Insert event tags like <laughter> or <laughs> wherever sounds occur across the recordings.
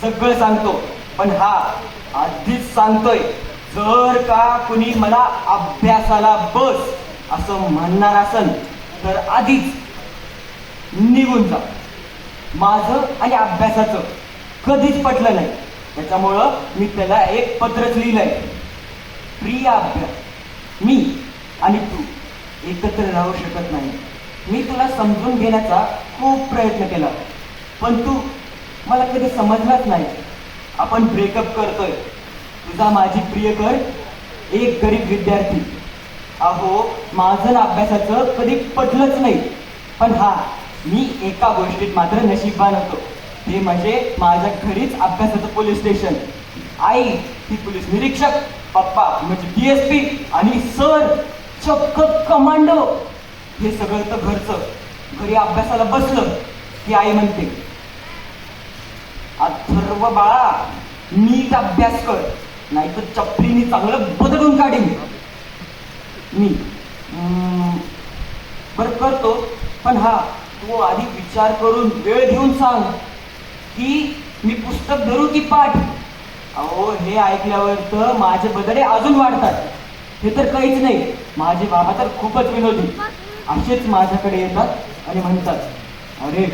सगळं सांगतो. पण हा आधीच सांगतोय जर का कुणी मला अभ्यासाला बस असं म्हणणार असन तर आधीच निघून जा. माझं आणि अभ्यासाचं कधीच पटलं नाही. त्याच्यामुळं मी त्याला एक पत्रच लिहिलंय. प्रिय अभ्यास. मी आणि तू एकत्र राहू शकत नाही. मी तुला समजून घेण्याचा खूप प्रयत्न केला. पण तू मला कधी समजलंच नाही. आपण ब्रेकअप करतोय. तुझा माझी प्रिय कर एक गरीब विद्यार्थी. अहो माझं ना अभ्यासाचं कधी पटलंच नाही. पण हा मी एका गोष्टीत मात्र नशीबवान होतो. ते म्हणजे माझ्या घरीच अभ्यासाचं पोलीस स्टेशन आई ती पोलीस निरीक्षक पप्पा म्हणजे डीएसपी आणि सर चक्क कमांडो. हे सगळं तर घरचं. घरी अभ्यासाला बसलं की आई म्हणते. अथर्व बाळा नीट अभ्यास कर. नाही तर चपलीनी चांगलं बदलून काढीन. मी. बरं करतो. पण हा तू आधी विचार करून वेळ घेऊन सांग की मी पुस्तक धरू की पाठ? अहो हे ऐकल्यावर तर माझे बदले अजून वाढतात. हे तर काहीच नाही. माझे बाबा तर खूपच विनोदी. असेच माझ्याकडे येतात आणि म्हणतात अरे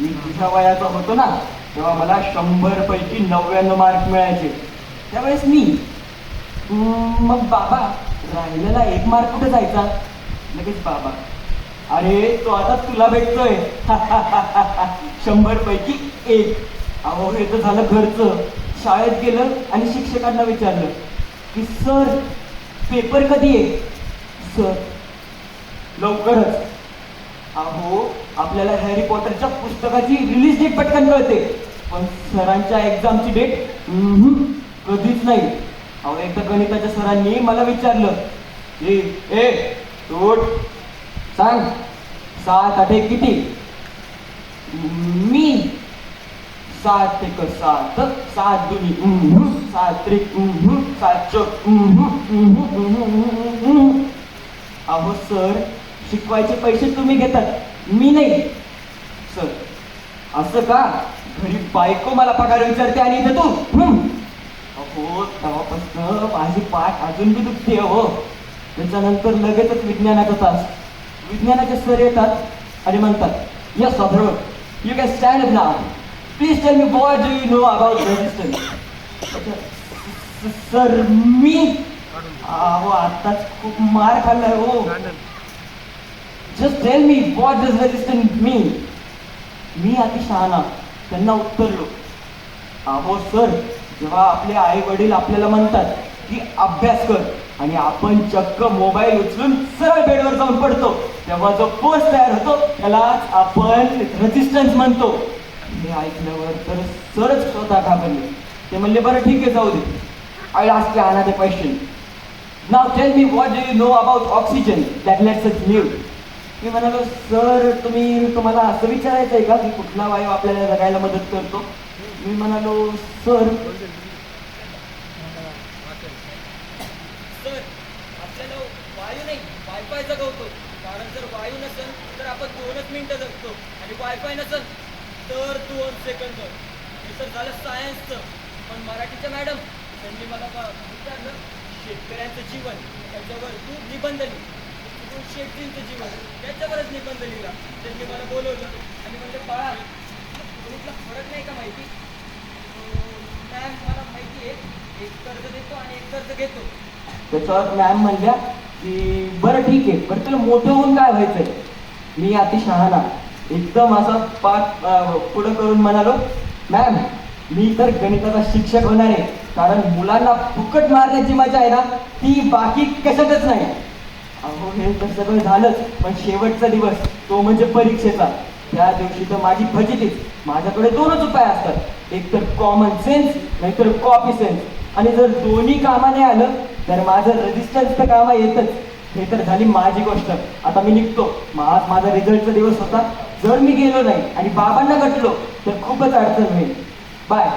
मी तुझ्या वयाचा होतो ना. तेव्हा मला शंभर पैकी नव्याण्णव मार्क मिळायचे. त्यावेळेस मी मग बाबा राहिलेला एक मार्क कुठे जायचा? लगेच बाबा अरे तो आता तुला भेटतोय. <laughs> शंभर पैकी एक. अहो हे तर झालं घरचं. शाळेत गेलं आणि शिक्षकांना विचारलं की सर पेपर कधी आहे? सर लवकरच. अहो आपल्याला हॅरी पॉटरच्या पुस्तकाची रिलीज डेट पटकन कळते. पण सरांच्या एक्झामची डेट कधीच नाही. अहो एकदा गणिताच्या सरांनी मला विचारलं ए ए तोट सांग सात आठ एक किती? मी सात एक सात सात दुनी सात त्रिक सात चक अहो सर शिकवायचे पैसे तुम्ही घेतात. मी नाही. सर असं का? घरी बायको मला पगार विचारते आणि इथे तू? हो अहो तेव्हापासून माझी पाठ अजून बी दुखते हो. त्याच्यानंतर लगेचच विज्ञानाचा तास. विज्ञानाचे सर येतात आणि म्हणतात yes Atharva you can stand up now please tell me boy do you know about resistance sir मी? अहो आत्ताच खूप मार खाल्लाय हो. Just tell me what does resistant mean मी अति शहाणा त्यांना उत्तरलो. अहो सर जेव्हा आपले आई वडील आपल्याला म्हणतात की अभ्यास कर. आणि आपण चक्क मोबाईल उचलून सरळ बेडवर जाऊन पडतो तेव्हा जो पोस्ट तयार होतो त्यालाच आपण रेजिस्टन्स म्हणतो. हे ऐकल्यावर तर सरच स्वतः घाबरले. ते म्हणले बरं ठीक आहे जाऊ दे. आय लास्ट आणा another question now tell me what do you know about oxygen that lets us live मी म्हणालो सर तुम्ही तुम्हाला असं विचारायचं आहे का? की कुठला वायू आपल्याला जगायला मदत करतो? मी म्हणालो सर. सर आपल्याला वायू नाही वायफाय जगवतो. कारण जर वायू नसेल तर आपण दोनच मिनिटं जगतो. आणि वायफाय नसेल तर दोन सेकंद. हे तर झालं सायन्सचं पण मराठीचं मॅडम त्यांनी मला विचारलं शेतकऱ्यांचं जीवन त्याच्यावर तू निबंध लिही जीवन त्याच्यावरच निबंध लिहिला. त्यांनी मला बोलवलं. आणि म्हणजे बाळा फरक नाही का माहिती? मॅम मला माहिती आहे. एक कर्ज देतो आणि एक कर्ज घेतो. त्याच्यावर मॅम म्हणल्या की बरं ठीक आहे. बरं तुला मोठं होऊन काय व्हायचंय? मी अति शहाणा एकदम असा पाठ पुढं करून म्हणालो मॅम मी तर गणिताचा शिक्षक होणार आहे. कारण मुलांना फुकट मारण्याची मजा आहे ना ती बाकी कशातच नाही. अहो हे तर सगळं झालंच पण शेवटचा दिवस तो म्हणजे परीक्षेचा. त्या दिवशी तर माझी फजितीच. माझ्याकडे दोनच उपाय असतात. एक तर कॉमन सेन्स नाहीतर कॉपी सेन्स आणि जर दोन्ही कामाने आलं तर माझं रजिस्टन्स तर कामा येतच. हे तर झाली माझी गोष्ट. आता मी निघतो. आज माझा रिझल्टचा दिवस होता. जर मी गेलो नाही आणि बाबांना गटलो तर खूपच अडचण होईल. बाय